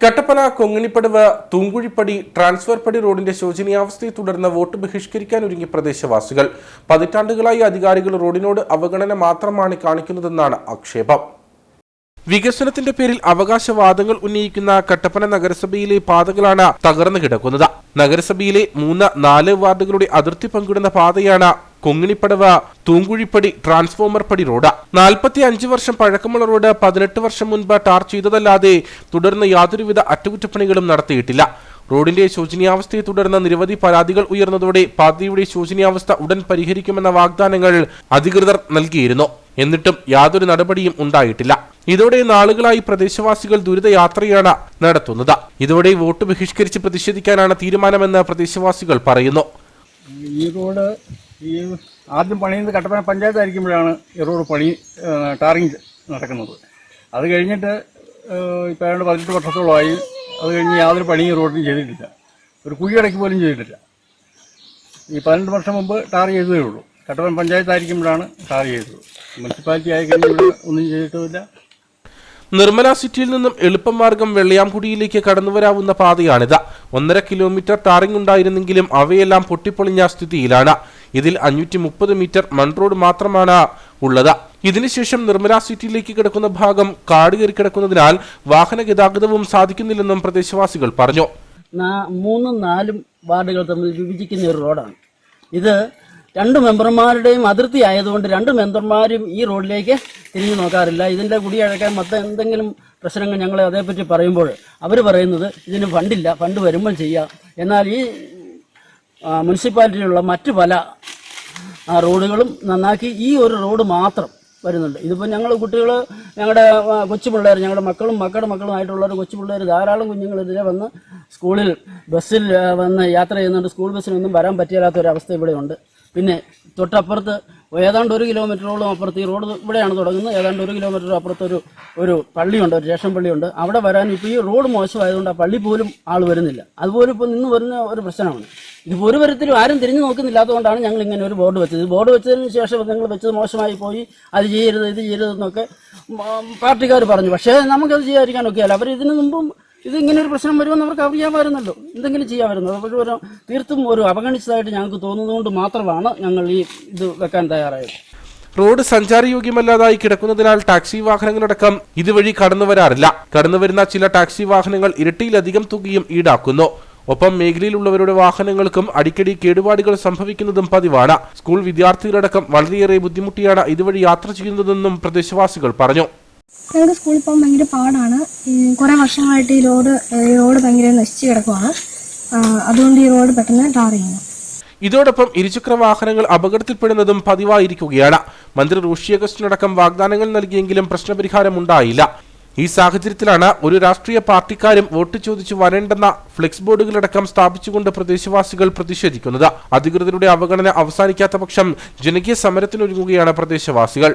Kattappana കൊങ്ങിണിപ്പടവ് തൂങ്കുഴിപ്പടി transfer പടി റോഡിന്റെ ശോചനീയാവസ്ഥയെ തുടർന്ന് വോട്ട് ബഹിഷ്കരിക്കാൻ ഒരുങ്ങി പ്രദേശവാസികൾ. പതിറ്റാണ്ടുകളായി അധികാരികൾ റോഡിനോട് അവഗണന മാത്രമാണ് കാണിക്കുന്നതെന്നാണ് ആക്ഷേപം. വികസനത്തിന്റെ പേരിൽ അവകാശവാദങ്ങൾ ഉന്നയിക്കുന്ന കട്ടപ്പന നഗരസഭയിലെ പാതകളാണ് തകർന്നു കിടക്കുന്നത്. നഗരസഭയിലെ മൂന്ന് നാല് വാർഡുകളുടെ അതിർത്തി പങ്കിടുന്ന പാതയാണ് കൊങ്ങിണിപ്പടവ് തൂങ്കുഴിപ്പടി ട്രാൻസ്ഫോമർ പടി റോഡ്. നാൽപ്പത്തി അഞ്ച് വർഷം പഴക്കമുള്ള റോഡ് പതിനെട്ട് വർഷം മുൻപ് ടാർ ചെയ്തതല്ലാതെ തുടർന്ന് യാതൊരുവിധ അറ്റകുറ്റപ്പണികളും നടത്തിയിട്ടില്ല. റോഡിന്റെ ശോചനീയാവസ്ഥയെ തുടർന്ന് നിരവധി പരാതികൾ ഉയർന്നതോടെ പാതയുടെ ശോചനീയാവസ്ഥ ഉടൻ പരിഹരിക്കുമെന്ന വാഗ്ദാനങ്ങൾ അധികൃതർ നൽകിയിരുന്നു. എന്നിട്ടും യാതൊരു നടപടിയും ഉണ്ടായിട്ടില്ല. ഇതോടെ നാളുകളായി പ്രദേശവാസികൾ ദുരിതയാത്രയാണ് നടത്തുന്നത്. ഇതോടെ വോട്ട് ബഹിഷ്കരിച്ച് പ്രതിഷേധിക്കാനാണ് തീരുമാനമെന്ന് പ്രദേശവാസികൾ പറയുന്നു. ഈ റോഡ് ഈ ആദ്യം പണിയുന്നത് കട്ടപ്പന പഞ്ചായത്തായിരിക്കുമ്പോഴാണ് ഈ റോഡ് പണി ടാറിങ് നടക്കുന്നത്. അത് കഴിഞ്ഞിട്ട് ഇപ്പം ഏതാണ്ട് പതിനെട്ട് വർഷത്തോളമായി അത് കഴിഞ്ഞ് യാതൊരു പണിയും റോഡിനും ചെയ്തിട്ടില്ല. ഒരു കുഴി കുഴിയടയ്ക്ക് പോലും ചെയ്തിട്ടില്ല. ഈ പതിനെട്ട് വർഷം മുമ്പ് ടാർ ചെയ്തതേ ഉള്ളൂ. കട്ടപ്പന പഞ്ചായത്തായിരിക്കുമ്പോഴാണ് ടാർ ചെയ്തത്. മുനിസിപ്പാലിറ്റി ആയി കഴിഞ്ഞാൽ ഒന്നും ചെയ്തിട്ടില്ല നിർമ്മല സിറ്റിയിൽ നിന്നും എളുപ്പമാർഗം വെള്ളയാംകുടിയിലേക്ക് കടന്നുവരാവുന്ന പാതയാണിത്. ഒന്നര കിലോമീറ്റർ ടാറിംഗ് ഉണ്ടായിരുന്നെങ്കിലും അവയെല്ലാം പൊട്ടിപ്പൊളിഞ്ഞ സ്ഥിതിയിലാണ്. ഇതിൽ അഞ്ഞൂറ്റി മുപ്പത് മീറ്റർ മൺറോഡ് മാത്രമാണ് ഉള്ളത്. ഇതിനുശേഷം നിർമ്മല സിറ്റിയിലേക്ക് കിടക്കുന്ന ഭാഗം കാട് കയറി കിടക്കുന്നതിനാൽ വാഹന ഗതാഗതവും സാധിക്കുന്നില്ലെന്നും പ്രദേശവാസികൾ പറഞ്ഞു. മൂന്നും നാലും വാർഡുകൾ തമ്മിൽ വിഭജിക്കുന്ന ഒരു റോഡാണ്. ഇത് രണ്ട് മെമ്പർമാരുടെയും അതിർത്തി ആയതുകൊണ്ട് രണ്ട് മെമ്പർമാരും ഈ റോഡിലേക്ക് തിരിഞ്ഞു നോക്കാറില്ല. ഇതിന്റെ കുടിയഴക്കാൻ മൊത്തം എന്തെങ്കിലും പ്രശ്നങ്ങൾ ഞങ്ങൾ അതേപ്പറ്റി പറയുമ്പോൾ അവർ പറയുന്നത് ഇതിന് ഫണ്ടില്ല ഫണ്ട് വരുമ്പോൾ ചെയ്യാം. എന്നാൽ ഈ മുനിസിപ്പാലിറ്റിയിലുള്ള മറ്റു പല ആ റോഡുകളും നന്നാക്കി ഈ ഒരു റോഡ് മാത്രം വരുന്നുണ്ട്. ഇതിപ്പോൾ ഞങ്ങൾ കുട്ടികൾ ഞങ്ങളുടെ കൊച്ചു പിള്ളേർ ഞങ്ങളുടെ മക്കളും മക്കളുടെ മക്കളുമായിട്ടുള്ളവർ കൊച്ചു പിള്ളേർ ധാരാളം കുഞ്ഞുങ്ങൾ ഇതിലെ വന്ന് സ്കൂളിൽ ബസ്സിൽ വന്ന് യാത്ര ചെയ്യുന്നുണ്ട്. സ്കൂൾ ബസ്സിനൊന്നും വരാൻ പറ്റില്ലാത്ത ഒരു അവസ്ഥ ഇവിടെയുണ്ട്. പിന്നെ തൊട്ടപ്പുറത്ത് ഏതാണ്ട് ഒരു കിലോമീറ്ററോളം അപ്പുറത്ത് ഈ റോഡ് ഇവിടെയാണ് തുടങ്ങുന്നത്. ഏതാണ്ട് ഒരു കിലോമീറ്റർ അപ്പുറത്ത് ഒരു ഒരു പള്ളിയുണ്ട് ഒരു രേഷൻ പള്ളിയുണ്ട്. അവിടെ വരാൻ ഇപ്പോൾ ഈ റോഡ് മോശമായതുകൊണ്ട് ആ പള്ളി പോലും ആൾ വരുന്നില്ല. അതുപോലെ ഇപ്പോൾ നിന്ന് വരുന്ന ഒരു പ്രശ്നമാണ്. ഇതിപ്പോൾ ഒരു തരത്തിലും ആരും തിരിഞ്ഞു നോക്കുന്നില്ലാത്തതുകൊണ്ടാണ് ഞങ്ങൾ ഇങ്ങനെ ഒരു ബോർഡ് വെച്ചത്. ബോർഡ് വെച്ചതിന് ശേഷം നിങ്ങൾ വെച്ചത് മോശമായി പോയി. അത് ചെയ്യരുത് ഇത് ചെയ്യരുത് എന്നൊക്കെ പാർട്ടിക്കാർ പറഞ്ഞു. പക്ഷേ നമുക്കത് ചെയ്യാതിരിക്കാൻ ഒക്കെയല്ല അവർ ഇതിനു മുമ്പും ഇത് ഇങ്ങനെ ഒരു പ്രശ്നം വരുമെന്ന് അവർക്ക് അറിയാമായിരുന്നല്ലോ. എന്തെങ്കിലും ചെയ്യാമായിരുന്നു. അപ്പോൾ ഒരു തീർത്തും ഒരു അവഗണിച്ചതായിട്ട് ഞങ്ങൾക്ക് തോന്നുന്നതുകൊണ്ട് മാത്രമാണ് ഞങ്ങൾ ഈ ഇത് വെക്കാൻ തയ്യാറായത്. റോഡ് സഞ്ചാരയോഗ്യമല്ലാതായി കിടക്കുന്നതിനാൽ ടാക്സി വാഹനങ്ങളടക്കം ഇതുവഴി കടന്നു വരാറില്ല. കടന്നു വരുന്ന ചില ടാക്സി വാഹനങ്ങൾ ഇരട്ടിയിലധികം തുകയും ഈടാക്കുന്നു. ഒപ്പം മേഖലയിലുള്ളവരുടെ വാഹനങ്ങൾക്കും അടിക്കടി കേടുപാടുകൾ സംഭവിക്കുന്നതും പതിവാണ്. സ്കൂൾ വിദ്യാർത്ഥികളടക്കം വളരെയേറെ ബുദ്ധിമുട്ടിയാണ് ഇതുവഴി യാത്ര ചെയ്യുന്നതെന്നും പ്രദേശവാസികൾ പറഞ്ഞു. ഞങ്ങൾക്ക് സ്കൂളിൽ പോകാൻ ഭയങ്കര പാടാണ്. കുറേ വർഷങ്ങളായിട്ട് ഈ റോഡ് റോഡ് ഭയങ്കര നശിച്ചു കിടക്കുവാണ്. അതുകൊണ്ട് ഈ റോഡ് പെട്ടെന്ന് ടാർ ചെയ്യുന്നു. ഇതോടൊപ്പം ഇരുചക്ര വാഹനങ്ങൾ അപകടത്തിൽപ്പെടുന്നതും പതിവായിരിക്കുകയാണ്. മന്ത്രി റോഷി അഗസ്റ്റിനടക്കം വാഗ്ദാനങ്ങൾ നൽകിയെങ്കിലും പ്രശ്നപരിഹാരം ഉണ്ടായില്ല ഈ സാഹചര്യത്തിലാണ് ഒരു രാഷ്ട്രീയ പാർട്ടിക്കാരും വോട്ട് ചോദിച്ചു വരേണ്ടെന്ന ഫ്ലെക്സ് ബോർഡുകളടക്കം സ്ഥാപിച്ചുകൊണ്ട് പ്രദേശവാസികൾ പ്രതിഷേധിക്കുന്നത്. അധികൃതരുടെ അവഗണന അവസാനിക്കാത്ത പക്ഷം ജനകീയ സമരത്തിനൊരുങ്ങുകയാണ് പ്രദേശവാസികൾ.